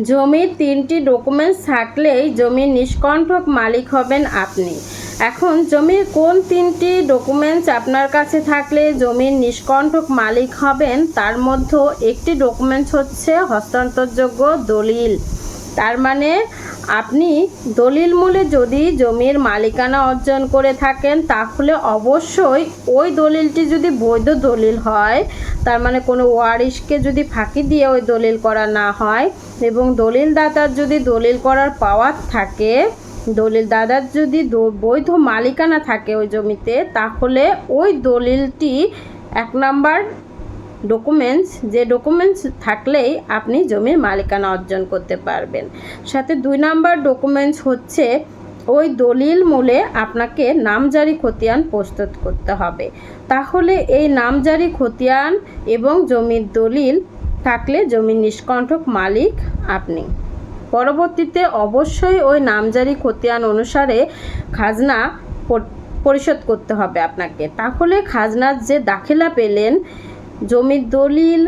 জমির তিনটি ডকুমেন্টস থাকলেই জমির নিষ্কণ্ঠক মালিক হবেন আপনি। এখন জমির কোন তিনটি ডকুমেন্টস আপনার কাছে থাকলে জমির নিষ্কণ্ঠক মালিক হবেন, তার মধ্যে একটি ডকুমেন্টস হচ্ছে হস্তান্তরযোগ্য দলিল। তার মানে আপনি দলিল মূলে যদি জমির মালিকানা অর্জন করে থাকেন, তাহলে অবশ্যই ওই দলিলটি যদি বৈধ দলিল হয়, তার মানে কোনো ওয়ারিশকে যদি ফাঁকি দিয়ে ওই দলিল করা না হয় এবং দলিল দাতার যদি দলিল করার পাওয়ার থাকে দলিল দাদার যদি বৈধ মালিকানা থাকে ওই জমিতে, তাহলে ওই দলিলটি এক নাম্বার ডকুমেন্টস যে ডকুমেন্টস থাকলেই আপনি জমির মালিকানা অর্জন করতে পারবেন। সাথে দুই নাম্বার ডকুমেন্টস হচ্ছে, ওই দলিল মূলে আপনাকে নামজারি খতিয়ান প্রস্তুত করতে হবে। তাহলে এই নামজারি খতিয়ান এবং জমির দলিল থাকলে জমির নিষ্কণ্ঠক মালিক আপনি। পরবর্তীতে অবশ্যই ওই নামজারি খতিয়ান অনুসারে খাজনা পরিশোধ করতে হবে আপনাকে। তাহলে খাজনার যে দাখিলা পেলেন জমির দলিল,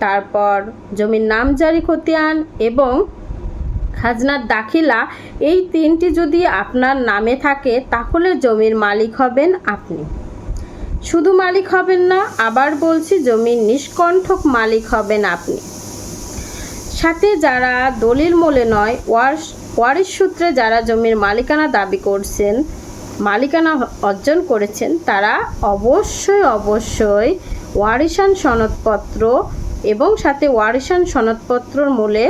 তারপর জমির নামজারি খতিয়ান এবং খাজনার দাখিলা, এই তিনটি যদি আপনার নামে থাকে, তাহলে জমির মালিক হবেন আপনি। শুধু মালিক হবেন না, আবার বলছি জমির নিষ্কণ্ঠক মালিক হবেন আপনি। সাথে যারা দলিল মোলে নয়, ওয়ারিশ ওয়ারিশ সূত্রে যারা জমির মালিকানা দাবি করছেন মালিকানা অর্জন করেছেন তারা অবশ্যই অবশ্যই ওয়ারিশান সনদপত্র এবং সাথে ওয়ারিশান সনদপত্রর মূলে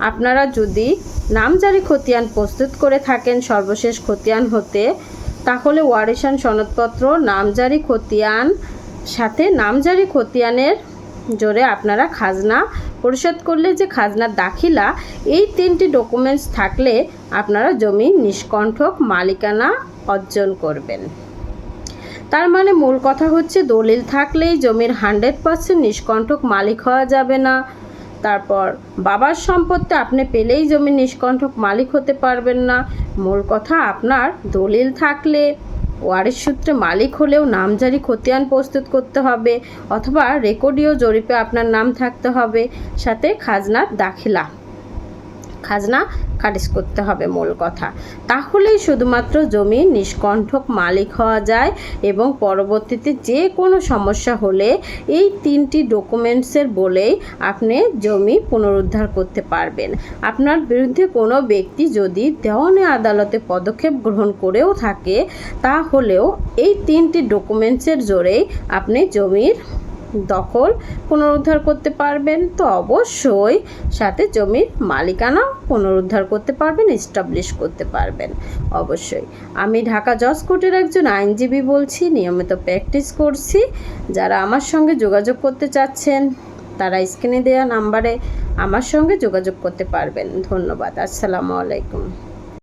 আপনারা যদি নামজারি খতিয়ান প্রস্তুত করে থাকেন, সর্বশেষ খতিয়ান হতে, তাহলে ওয়ারিশান সনদপত্র, নামজারি খতিয়ান, সাথে নামজারি খতিয়ানের জোরে আপনারা খাজনা পরিশোধ করলে যে খাজনার দাখিলা, এই তিনটি ডকুমেন্টস থাকলে আপনারা জমি নিষ্কণ্ঠক মালিকানা অর্জন করবেন। তার মানে মূল কথা হচ্ছে দলিল থাকলেই জমির হান্ড্রেড পার্সেন্ট নিষ্কণ্ঠক মালিক হওয়া যাবে না। তারপর বাবার সম্পত্তি আপনি পেলেই জমি নিষ্কণ্ঠক মালিক হতে পারবেন না। মূল কথা আপনার দলিল থাকলে। ওয়ারিশ সূত্রে মালিক হলেও নামজারি খতিয়ান প্রস্তুত করতে হবে অথবা রেকর্ডীয় জরিপে আপনার নাম থাকতে হবে, সাথে খাজনার দাখিলা। খাজনা খারিজ করতে হবে মূল কথা। তাহলেই শুধুমাত্র জমি নিষ্কণ্ঠক মালিক হওয়া যায় এবং পরবর্তীতে যে কোনো সমস্যা হলে এই তিনটি ডকুমেন্টসের বলেই আপনি জমি পুনরুদ্ধার করতে পারবেন। আপনার বিরুদ্ধে কোনো ব্যক্তি যদি দেওয়ানি আদালতে পদক্ষেপ গ্রহণ করেও থাকে, তাহলেও এই তিনটি ডকুমেন্টসের জোরেই আপনি জমির দখল পুনরুদ্ধার করতে পারবেন, তো অবশ্যই সাথে জমির মালিকানা পুনরুদ্ধার করতে পারবেন এস্টাবলিশ করতে পারবেন, অবশ্যই। আমি ঢাকা জজ কোর্টের একজন আইনজীবী বলছি, নিয়মিত প্র্যাকটিস করছি। যারা আমার সঙ্গে যোগাযোগ করতে চাচ্ছেন, তারা স্ক্রিনে দেওয়া নাম্বারে আমার সঙ্গে যোগাযোগ করতে পারবেন। ধন্যবাদ, আসসালামু আলাইকুম।